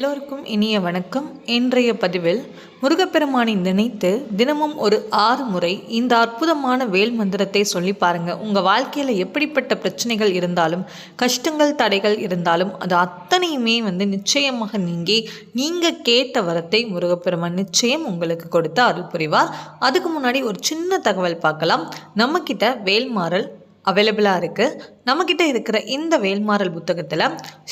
எல்லோருக்கும் இனிய வணக்கம். இன்றைய பதிவில் முருகப்பெருமானை நினைத்து தினமும் ஒரு ஆறு முறை இந்த அற்புதமான வேல் மந்திரத்தை சொல்லி பாருங்க. உங்கள் வாழ்க்கையில எப்படிப்பட்ட பிரச்சனைகள் இருந்தாலும் கஷ்டங்கள் தடைகள் இருந்தாலும் அது அத்தனையுமே வந்து நிச்சயமாக நீங்கி நீங்கள் கேட்ட வரத்தை முருகப்பெருமான் நிச்சயம் உங்களுக்கு கொடுத்து அருள் புரிவார். அதுக்கு முன்னாடி ஒரு சின்ன தகவல் பார்க்கலாம். நம்மக்கிட்ட வேல்மாறல் அவைலபிளாக இருக்குது நம்மக்கிட்ட இருக்கிற இந்த வேல்மாறல் புத்தகத்தில்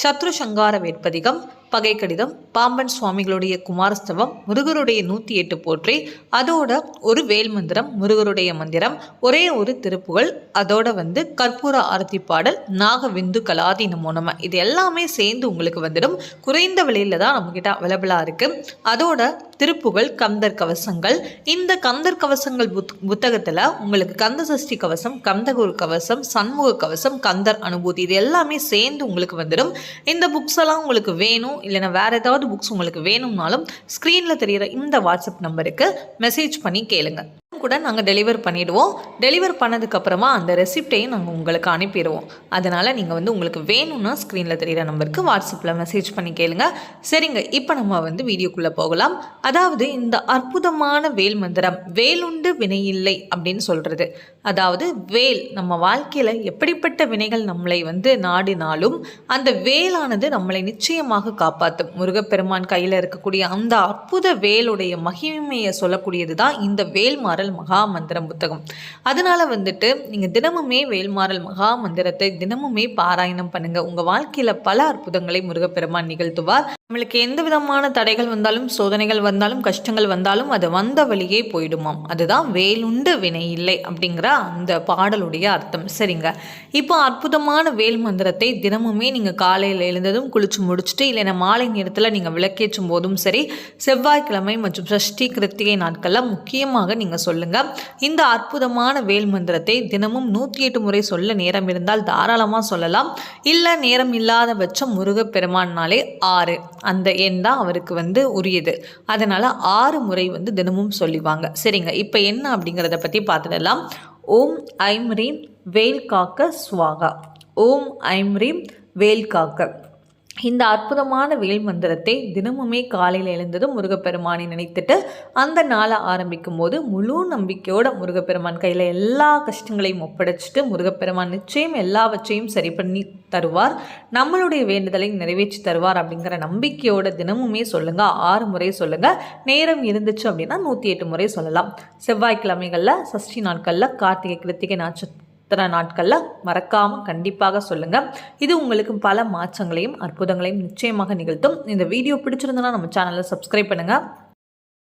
சத்ரு சங்கார வேட்பதிகம் பகை கடிதம் பாம்பன் சுவாமிகளுடைய குமாரஸ்தவம் முருகருடைய நூற்றி எட்டு போற்றி அதோட ஒரு வேல் மந்திரம் முருகருடைய மந்திரம் ஒரே ஒரு திருப்புகள் அதோட வந்து கற்பூர ஆரத்தி பாடல் நாகவிந்து கலாதி நமோ. இது எல்லாமே சேர்ந்து உங்களுக்கு வந்துடும். குறைந்த விலையில தான் நம்மக்கிட்ட அவைலபிளாக இருக்குது அதோட திருப்புகள் கந்தர் கவசங்கள். இந்த கந்தர் கவசங்கள் புத் புத்தகத்தில் உங்களுக்கு கந்த சஷ்டி கவசம் கந்தகுரு கவசம் சண்முக கவசம் கந்தர் அனுபூதி இது எல்லாமே சேர்ந்து உங்களுக்கு வந்துடும். இந்த புக்ஸ் எல்லாம் உங்களுக்கு வேணும். இல்லைன்னா வேறு ஏதாவது புக்ஸ் உங்களுக்கு வேணும்னாலும் ஸ்க்ரீனில் தெரிகிற இந்த வாட்ஸ்அப் நம்பருக்கு மெசேஜ் பண்ணி கேளுங்க. கூட நாங்கள் டெலிவர் பண்ணிவிடுவோம் டெலிவர் பண்ணதுக்கப்புறமா அந்த ரெசிப்டையும் நாங்கள் உங்களுக்கு அனுப்பிடுவோம். அதனால் நீங்கள் வந்து உங்களுக்கு வேணும்னா ஸ்க்ரீனில் தெரிகிற நம்பருக்கு வாட்ஸ்அப்பில் மெசேஜ் பண்ணி கேளுங்க. சரிங்க இப்போ நம்ம வந்து வீடியோக்குள்ளே போகலாம். அதாவது இந்த அற்புதமான வேல் மந்திரம் வேலுண்டு வினையில்லை அப்படின்னு சொல்கிறது அதாவது வேல் நம்ம வாழ்க்கையில் எப்படிப்பட்ட வினைகள் நம்மளை வந்து நாடினாலும் அந்த வேலானது நம்மளை நிச்சயமாக காப்பாற்றும் முருகப்பெருமான் கையில் இருக்கக்கூடிய அந்த அற்புத வேலுடைய மகிமையை சொல்லக்கூடியது தான் இந்த வேல்மாறல் மகா மந்திரம் புத்தகம். அதனால வந்துட்டு நீங்கள் தினமுமே வேல்மாறல் மகா மந்திரத்தை தினமுமே பாராயணம் பண்ணுங்க. உங்கள் வாழ்க்கையில் பல அற்புதங்களை முருகப்பெருமான் நிகழ்த்துவார். நம்மளுக்கு எந்த விதமான தடைகள் வந்தாலும் சோதனைகள் வந்தாலும் கஷ்டங்கள் வந்தாலும் அது வந்த வழியே போயிடுமாம். அதுதான் வேலுண்டு வினை இல்லை அப்படிங்கிற அந்த பாடலுடைய அர்த்தம். சரிங்க. இப்போ அற்புதமான வேல் மந்திரத்தை தினமுமே நீங்கள் காலையில் எழுந்ததும் குளிச்சு முடிச்சுட்டு இல்லைன்னா மாலை நேரத்தில் நீங்கள் விளக்கேற்றும் போதும் சரி செவ்வாய்க்கிழமை மற்றும் சஷ்டி கிருத்திகை நாட்களில் முக்கியமாக நீங்கள் சொல்லுங்கள் இந்த அற்புதமான வேல் மந்திரத்தை தினமும் நூற்றி எட்டு முறை சொல்ல நேரம் இருந்தால் தாராளமாக சொல்லலாம். இல்லை நேரம் இல்லாத பட்சம் முருகப்பெருமான்னாலே ஆறு. அந்த எண் தான் அவருக்கு வந்து உரியது. அதனால் ஆறு முறை வந்து தினமும் சொல்லிவாங்க. சரிங்க. இப்போ என்ன அப்படிங்கிறத பற்றி பார்த்துடலாம். ஓம் ஐம் ரீம் வேல் காக்க ஸ்வாகா ஓம் ஐம் ரீம் வேல் காக்க. இந்த அற்புதமான வேல் மந்திரத்தை தினமுமே காலையில் எழுந்ததும் முருகப்பெருமானை நினைத்துட்டு அந்த நாளை ஆரம்பிக்கும் போது முழு நம்பிக்கையோட முருகப்பெருமான் கையில் எல்லா கஷ்டங்களையும் ஒப்படைச்சிட்டு முருகப்பெருமான் நிச்சயம் எல்லாவற்றையும் சரி பண்ணி தருவார். நம்மளுடைய வேண்டுதலை நிறைவேற்றி தருவார் அப்படிங்கிற நம்பிக்கையோட தினமுமே சொல்லுங்கள் ஆறு முறை சொல்லுங்கள் நேரம் இருந்துச்சு அப்படின்னா நூற்றி எட்டு முறை சொல்லலாம். செவ்வாய்க்கிழமைகளில் சஷ்டி நாட்களில் கார்த்திகை கிருத்திகை நட்சத்திரம் இத்தனை நாட்களில் மறக்காமல் கண்டிப்பாக சொல்லுங்கள் இது உங்களுக்கு பல மாற்றங்களையும் அற்புதங்களையும் நிச்சயமாக நிகழ்த்தும். இந்த வீடியோ பிடிச்சிருந்தனா நம்ம சேனலை சப்ஸ்கிரைப் பண்ணுங்கள்